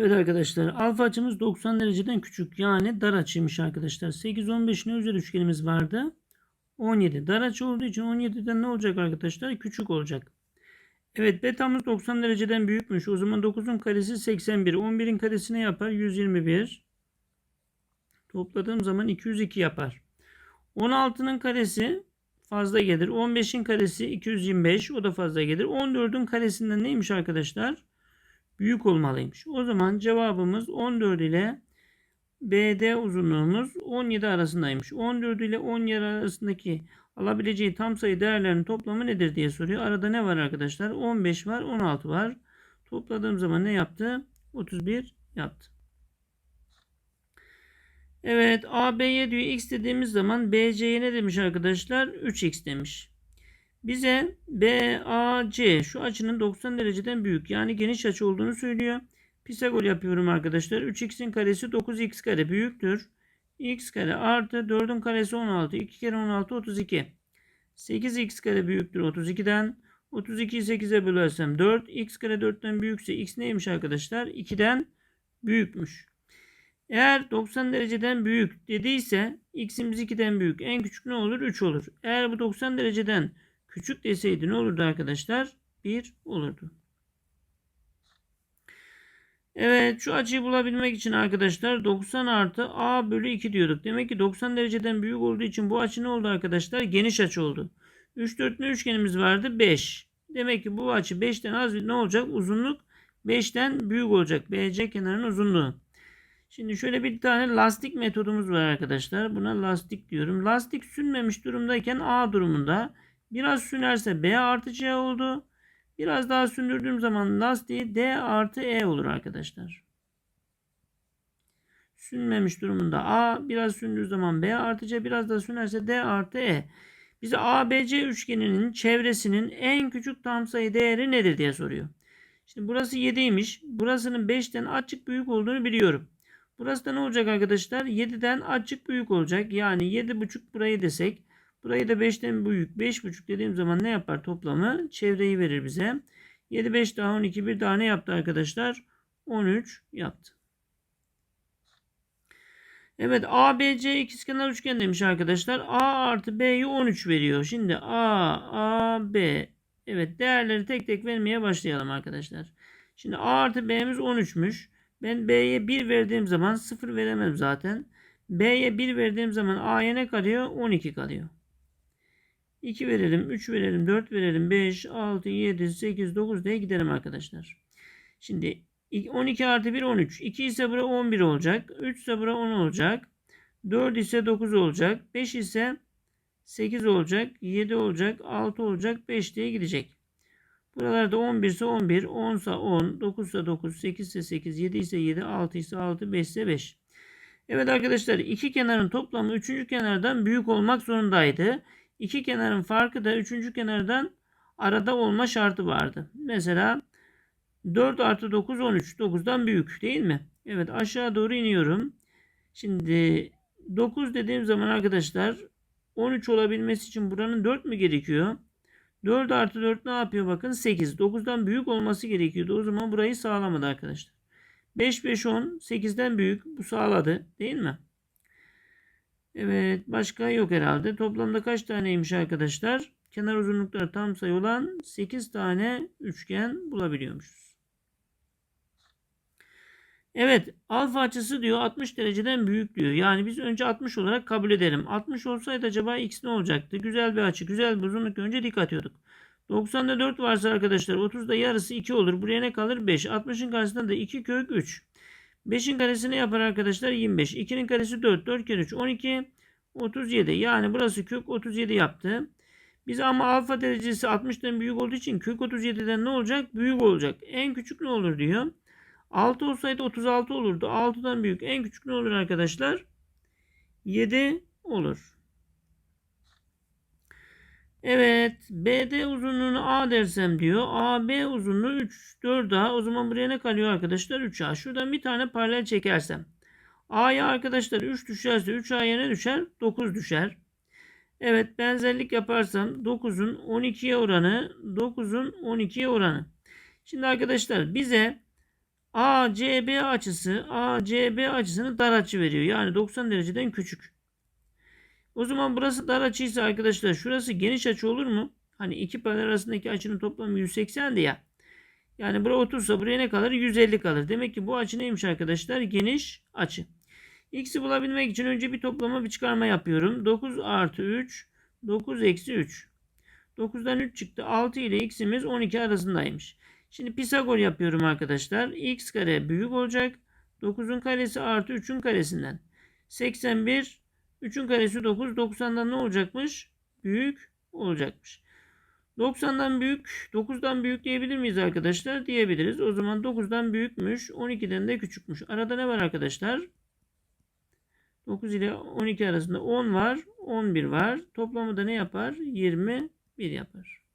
Evet arkadaşlar alfa açımız 90 dereceden küçük yani dar açıymış arkadaşlar. 8 15 ne özel üçgenimiz vardı? 17. Dar açı olduğu için 17'den ne olacak arkadaşlar? Küçük olacak. Evet betamız 90 dereceden büyükmüş. O zaman 9'un karesi 81. 11'in karesi ne yapar? 121. Topladığım zaman 202 yapar. 16'nın karesi fazla gelir. 15'in karesi 225. O da fazla gelir. 14'ün karesinden neymiş arkadaşlar? Büyük olmalıymış. O zaman cevabımız 14 ile BD uzunluğumuz 17 arasındaymış. 14 ile 17 arasındaki alabileceği tam sayı değerlerinin toplamı nedir diye soruyor. Arada ne var arkadaşlar? 15 var, 16 var. Topladığım zaman ne yaptı? 31 yaptı. Evet AB'ye diyor x dediğimiz zaman BC'ye ne demiş arkadaşlar? 3x demiş. Bize BAC şu açının 90 dereceden büyük yani geniş açı olduğunu söylüyor. Pisagor yapıyorum arkadaşlar. 3x'in karesi 9x kare büyüktür. x kare artı 4'ün karesi 16. 2 kere 16 32. 8x kare büyüktür 32'den. 32'yi 8'e bölersem 4. x kare 4'ten büyükse x neymiş arkadaşlar? 2'den büyükmüş. Eğer 90 dereceden büyük dediyse x'imiz 2'den büyük. En küçük ne olur? 3 olur. Eğer bu 90 dereceden küçük deseydi ne olurdu arkadaşlar? 1 olurdu. Evet şu açıyı bulabilmek için arkadaşlar 90 artı a bölü 2 diyorduk. Demek ki 90 dereceden büyük olduğu için bu açı ne oldu arkadaşlar? Geniş açı oldu. 3 4 üçgenimiz vardı 5. Demek ki bu açı 5'ten az ne olacak? Uzunluk 5'ten büyük olacak. BC kenarının uzunluğu. Şimdi şöyle bir tane lastik metodumuz var arkadaşlar. Buna lastik diyorum. Lastik sünmemiş durumdayken A durumunda. Biraz sünerse B artı C oldu. Biraz daha sündürdüğüm zaman lastiği D artı E olur arkadaşlar. Sünmemiş durumunda A biraz sündüğü zaman B artı C biraz da sünerse D artı E. Bize ABC üçgeninin çevresinin en küçük tam sayı değeri nedir diye soruyor. Şimdi burası 7'ymiş. Burasının 5'ten açık büyük olduğunu biliyorum. Burası da ne olacak arkadaşlar? 7'den açık büyük olacak. Yani 7,5 burayı desek. Burayı da 5'ten büyük. 5,5 dediğim zaman ne yapar toplamı? Çevreyi verir bize. 7, 5 daha 12. Bir daha ne yaptı arkadaşlar? 13 yaptı. Evet ABC ikizkenar üçgen demiş arkadaşlar. A artı B'yi 13 veriyor. Şimdi A, A, B. Evet değerleri tek tek vermeye başlayalım arkadaşlar. Şimdi A artı B'miz 13'müş. Ben B'ye 1 verdiğim zaman 0 veremem zaten. B'ye 1 verdiğim zaman A'ya ne kalıyor? 12 kalıyor. 2 verelim, 3 verelim, 4 verelim, 5, 6, 7, 8, 9 diye gidelim arkadaşlar. Şimdi 12 artı 1 13. 2 ise bura 11 olacak. 3 ise bura 10 olacak. 4 ise 9 olacak. 5 ise 8 olacak. 7 olacak. 6 olacak. 5 diye gidecek. Buralarda 11 ise 11, 10 ise 10, 9 ise 9, 8 ise 8, 7 ise 7, 6 ise 6, 5 ise 5. Evet arkadaşlar iki kenarın toplamı üçüncü kenardan büyük olmak zorundaydı. İki kenarın farkı da üçüncü kenardan arada olma şartı vardı. Mesela 4 artı 9 13. 9'dan büyük değil mi? Evet aşağı doğru iniyorum. Şimdi 9 dediğim zaman arkadaşlar 13 olabilmesi için buranın 4 mü gerekiyor? 4 artı 4 ne yapıyor bakın 8. 9'dan büyük olması gerekiyordu. O zaman burayı sağlamadı arkadaşlar. 5 5 10 8'den büyük bu sağladı değil mi? Evet başka yok herhalde. Toplamda kaç taneymiş arkadaşlar? Kenar uzunlukları tam sayı olan 8 tane üçgen bulabiliyormuşuz. Evet alfa açısı diyor 60 dereceden büyük diyor. Yani biz önce 60 olarak kabul edelim. 60 olsaydı acaba x ne olacaktı? Güzel bir açı, güzel bir uzunluk önce dik atıyorduk. 90'da 4 varsa arkadaşlar 30'da yarısı 2 olur. Buraya ne kalır? 5. 60'ın karşısında da 2 kök 3. 5'in karesi ne yapar arkadaşlar? 25. 2'nin karesi 4. 4 kere 3 12. 37. Yani burası kök 37 yaptı. Biz ama alfa derecesi 60'tan büyük olduğu için kök 37'den ne olacak? Büyük olacak. En küçük ne olur diyor. 6 olsaydı 36 olurdu. 6'dan büyük. En küçük ne olur arkadaşlar? 7 olur. Evet. BD uzunluğunu A dersem diyor. AB uzunluğu 3. 4A. O zaman buraya ne kalıyor arkadaşlar? 3A. Şuradan bir tane paralel çekersem. A'ya arkadaşlar 3 düşerse 3A'ya ne düşer? 9 düşer. Evet benzerlik yaparsam 9'un 12'ye oranı 9'un 12'ye oranı. Şimdi arkadaşlar bize ACB açısı ACB açısını dar açı veriyor. Yani 90 dereceden küçük. O zaman burası dar açıysa arkadaşlar şurası geniş açı olur mu? Hani iki paralel arasındaki açının toplamı 180'di ya. Yani buraya 30'sa buraya ne kalır? 150 kalır. Demek ki bu açı neymiş arkadaşlar? Geniş açı. X'i bulabilmek için önce bir toplama bir çıkarma yapıyorum. 9 artı 3 9 eksi 3. 9'dan 3 çıktı. 6 ile x'imiz 12 arasındaymış. Şimdi Pisagor yapıyorum arkadaşlar. x kare büyük olacak. 9'un karesi artı 3'ün karesinden. 81 3'ün karesi 9. 90'dan ne olacakmış? Büyük olacakmış. 90'dan büyük, 9'dan büyük diyebilir miyiz arkadaşlar? Diyebiliriz. O zaman 9'dan büyükmüş, 12'den de küçükmüş. Arada ne var arkadaşlar? 9 ile 12 arasında 10 var, 11 var. Toplamı da ne yapar? 21 yapar.